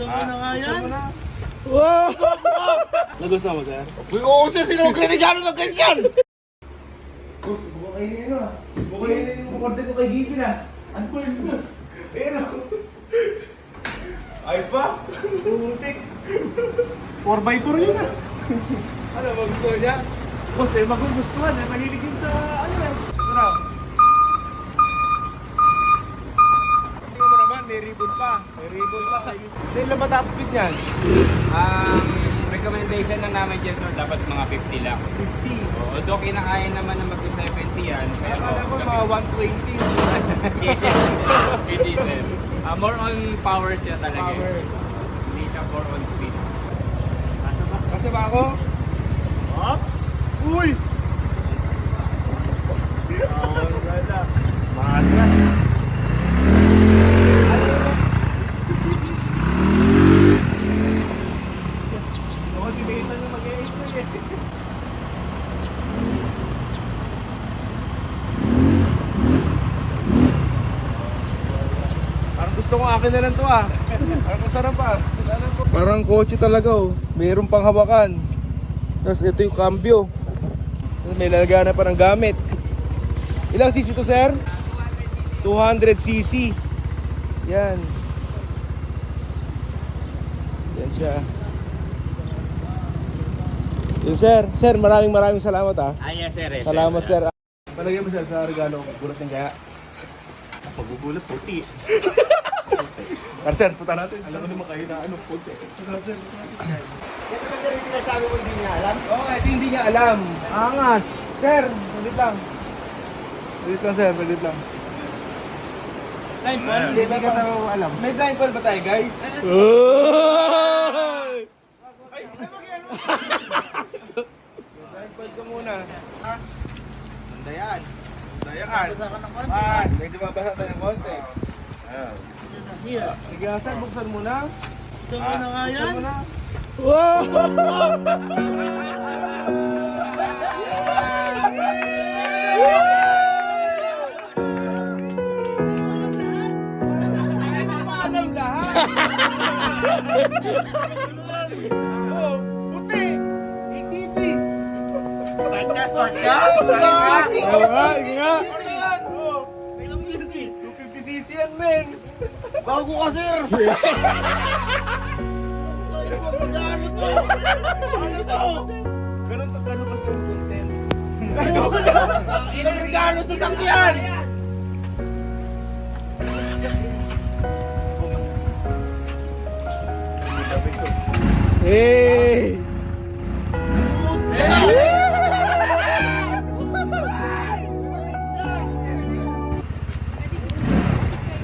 Tama na nga yan. Wow! Nagustuhan mo, sir? Uy, oo sir, sino ang kailangan ng ganyan? Boss, mukhang kayo na yun ah. Mukhang kayo na yung order ko kay Gibi na. Ano ba yun, boss? Ayun ako. Ayos ba? Pumutik. 4x4 yun ah. Ano, magustuhan niya? Boss, eh, magugustuhan eh. Mahilig yun sa, ano eh. Ito na. Tingnan mo naman, may ribbon pa. May ribbon pa. Ilan lang ba top speed niyan? Ang recommendation na namin dyan, sir, dapat mga 50 lang. 50. So, although kinakaya naman na mag-70 yan, pero... Akala ko mga 120. Hindi, sir. Ah, more on power siya talaga. Power. Hindi siya more on speed. Kasi ba ako? Up! Uy! Oh, ganda. Mahal Ako si Nathan yung mag-e-explain eh. Parang gusto ko akin na lang to ah. Parang masarap ah. Parang kotse talaga oh. Mayroon pang hawakan. Tapos ito yung cambio. Tapos may lalagyan na pa ng gamit. Ilang cc to sir? 200 cc. Yan. Yan siya. Yun sir. Sir, maraming maraming salamat ah. Ah, yes, sir. Yes, Salamat sir. Palagay mo sir sa regalo. Gulat ng kaya. Pagbubulat, puti. Pero sir, punta natin. Alam ko naman kayo na ano, puti. Punta natin. Ito ba rin sinasabi mo hindi niya alam? Oo, ito hindi niya alam. Angas. Sir, saglit lang. Saglit lang sir, saglit lang. Blindfold? Hindi, hindi ka tayo alam. May blindfold ba tayo guys? Ay, hindi mo kaya Blindfold ka muna. Ha? Ganda yan. Ganda yan. Man, medyo mabasa tayo ng konti. Here. Sige, sir, buksan muna. Tama na nga yan. Buksan muna. Alam lahat. oh, puti. ATV. Start ka, start ka. Nga, nga. Oh, ilang easy. 250cc yan, men. Bago ka, sir. Ay, magkano to? Ano to? Ganun to, ganun ba sa content? Ilang regalo sa sakyan? Hey!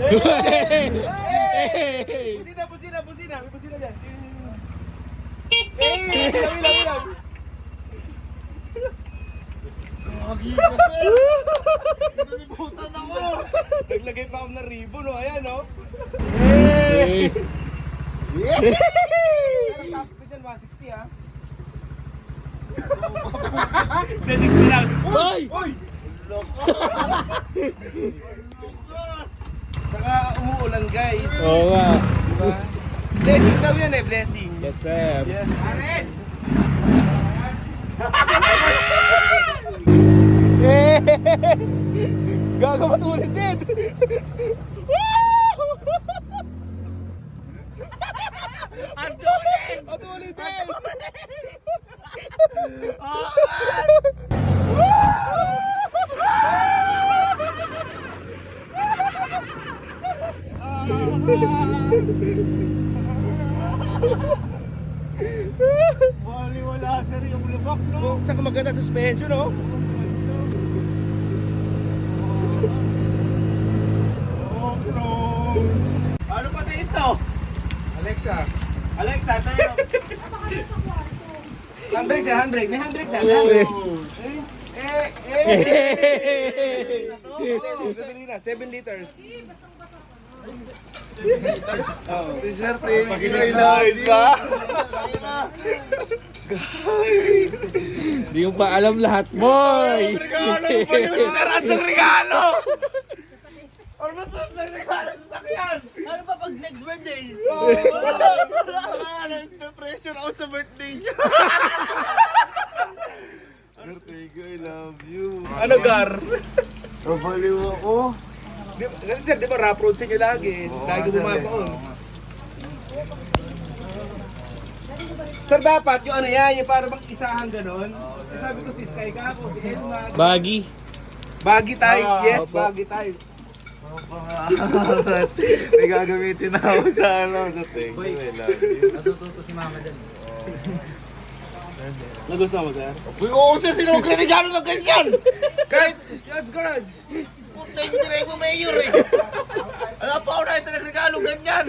Busina, busina, busina. May busina dyan. Eh, ilaw, ilaw, ilaw. Lagi ka, sir. Nalibutan ako. Naglagay pa ako ng ribbon, no? Ayan, no? Hey! Pero top speed yan, 160, ha? Dedik ko lang. Hoy! Hoy! Saka umuulan, guys. Oo nga. Diba? Blessing daw yan eh, blessing. Yes, sir. Yes. Gago matulit din. Matulit! Matulit din! Wali wala, sir, yung lubak, no? Oh, Tsaka maganda suspension, no? Oh, bro. Ano pa din ito? Alexa. Alexa, tayo. Handbrake siya, handbrake. May handbrake dyan. handbrake. Eh, eh, eh. Sabili na, 7 liters. Oh, si Sir Tim. Pag-ilaylays ba? Hindi mo pa alam lahat, boy! Regalo mo pa yung sarat sa regalo! Ano to sa regalo sa sakyan? Ano pa pag next birthday. Ah, na-pressure ako sa birthday niya. Birthday ko, I love you. Ano, Gar? Babaliw ako. Di- Kasi sir, di ba rap road sa inyo lagi? Lagi bumabaon. Sir, dapat yung ano yan, yung para bang isahan ganon. Eh, sabi ko si Sky ka ako, si Edma. Baggy. Bagi tayo, Ah, yes, opo. bagi tayo. May gagamitin na ako sa ano. Sa thank you, I love you. Natututo si mama dyan. Nagustuhan mo, sir? Uy, oo sir, sino ang ng ganyan? Guys, let's garage. Puta, hindi na yung mayor eh. Alam pa ako na ito nagregalo ganyan.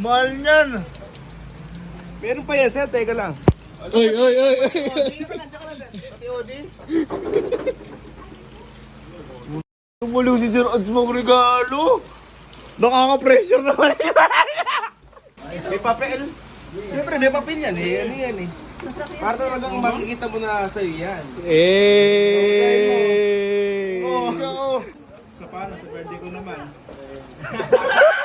Mahal niyan. Meron pa yan, sir, teka lang. Oy, oy, oy, oy. Pati Odi. Tumulong si Sir Odds mong regalo. Nakaka-pressure naman yan. May papel. Siyempre, may papel yan eh. Ano yan eh. Para talagang makikita mo na sa'yo yan. Eh. Sa paano, sa birthday ko naman.